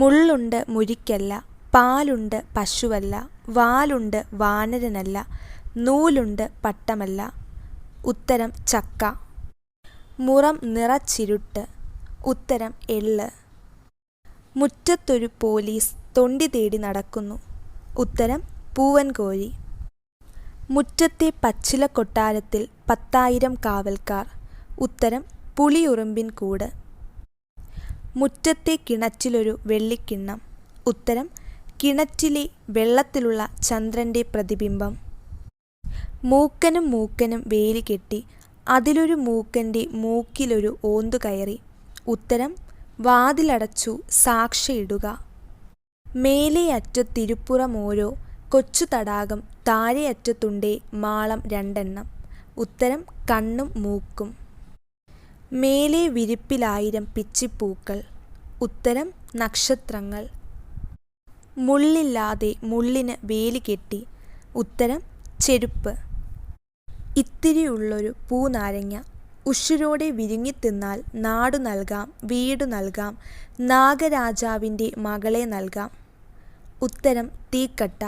മുള്ളുണ്ട് മുരിക്കല്ല പാലുണ്ട് പശുവല്ല വാലുണ്ട് വാനരനല്ല നൂലുണ്ട് പട്ടമല്ല. ഉത്തരം ചക്ക. മുറം നിറച്ചിരുട്ട് ഉത്തരം എള്ള്. മുറ്റത്തൊരു പോലീസ് തൊണ്ടി തേടി നടക്കുന്നു. ഉത്തരം പൂവൻകോഴി. മുറ്റത്തെ പച്ചില കൊട്ടാരത്തിൽ പത്തായിരം കാവൽക്കാർ. ഉത്തരം പുളിയുറുമ്പിൻ കൂട്. മുറ്റത്തെ കിണറ്റിലൊരു വെള്ളിക്കിണ്ണം. ഉത്തരം കിണറ്റിലെ വെള്ളത്തിലുള്ള ചന്ദ്രന്റെ പ്രതിബിംബം. മൂക്കനും മൂക്കനും വേലി കെട്ടി അതിലൊരു മൂക്കന്റെ മൂക്കിലൊരു ഓന്തു കയറി. ഉത്തരം വാതിലടച്ചു സാക്ഷയിടുക. മേലേ അറ്റത്തിരുപ്പുറമോരോ കൊച്ചു തടാകം താഴെ അറ്റത്തുണ്ടേ മാളം രണ്ടെണ്ണം. ഉത്തരം കണ്ണും മൂക്കും. മേലേ വിരിപ്പിലായിരം പിച്ചിപ്പൂക്കൾ. ഉത്തരം നക്ഷത്രങ്ങൾ. മുള്ളില്ലാതെ മുള്ളിന് വേലി കെട്ടി. ഉത്തരം ചെരുപ്പ്. ഇത്തിരിയുള്ളൊരു പൂനാരങ്ങ. ഉശിരോടെ വിഴുങ്ങിത്തിന്നാൽ നാടു നൽകാം വീടു നൽകാം. നാഗരാജാവിന്റെ മകളെ നൽകാം. ഉത്തരം തീക്കട്ട.